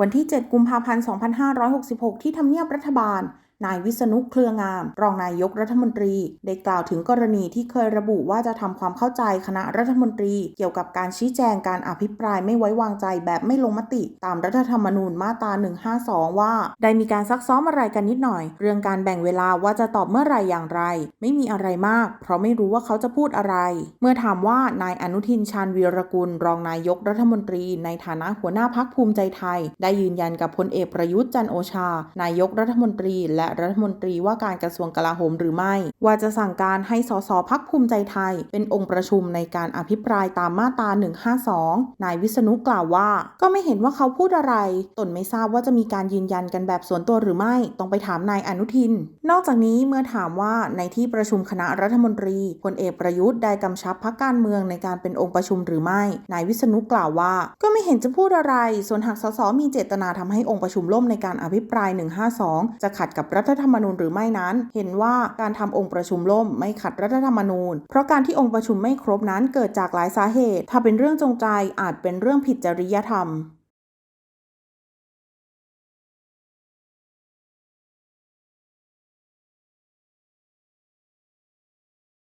วันที่ 7 กุมภาพันธ์ 2566 ที่ทำเนียบรัฐบาล นายวิษณุเครืองาม รองนายกรัฐมนตรี ได้กล่าวถึงกรณีที่เคยระบุว่าจะทำความเข้าใจคณะรัฐมนตรี เกี่ยวกับการชี้แจงการอภิปรายไม่ไว้วางใจแบบไม่ลงมติ ตามรัฐธรรมนูญมาตรา 152 ว่า ได้มีการซักซ้อมอะไรกันนิดหน่อย เรื่องการแบ่งเวลาว่าจะตอบเมื่อไหรอย่างไร ไม่มีอะไรมาก เพราะไม่รู้ว่าเขาจะพูดอะไร เมื่อถามว่านายอนุทินชาญวีรกุล รองนายกรัฐมนตรี ในฐานะหัวหน้าพักภูมิใจไทย ได้ยืนยันกับพลเอกประยุทธ์จันโอชา นายกรัฐมนตรีและรัฐมนตรีว่าการกระทรวงกลาโหมหรือไม่ ว่าจะสั่งการให้สสพักภูมิใจไทย เป็นองค์ประชุมในการอภิปรายตามมาตรา 152 นายวิษณุกล่าวว่า ก็ไม่เห็นว่าเขาพูดอะไร ตนไม่ทราบว่าจะมีการยืนยันกันแบบส่วนตัวหรือไม่ ต้องไปถามนายอนุทิน นอกจากนี้เมื่อถามว่าในที่ประชุมคณะรัฐมนตรีพลเอกประยุทธ์ได้กำชับพักการเมืองในการเป็นองค์ประชุมหรือไม่ นายวิษณุกล่าวว่า ก็ไม่เห็นจะพูดอะไร ส่วนหากสสมีเจตนาทำให้องค์ประชุมล่มในการอภิปราย 152 จะขัดกับรัฐธรรมนูญหรือไม่นั้น เห็นว่าการทำองค์ประชุมล่มไม่ขัดรัฐธรรมนูญ เพราะการที่องค์ประชุมไม่ครบนั้นเกิดจากหลายสาเหตุ ถ้าเป็นเรื่องจงใจอาจเป็นเรื่องผิดจริยธรรม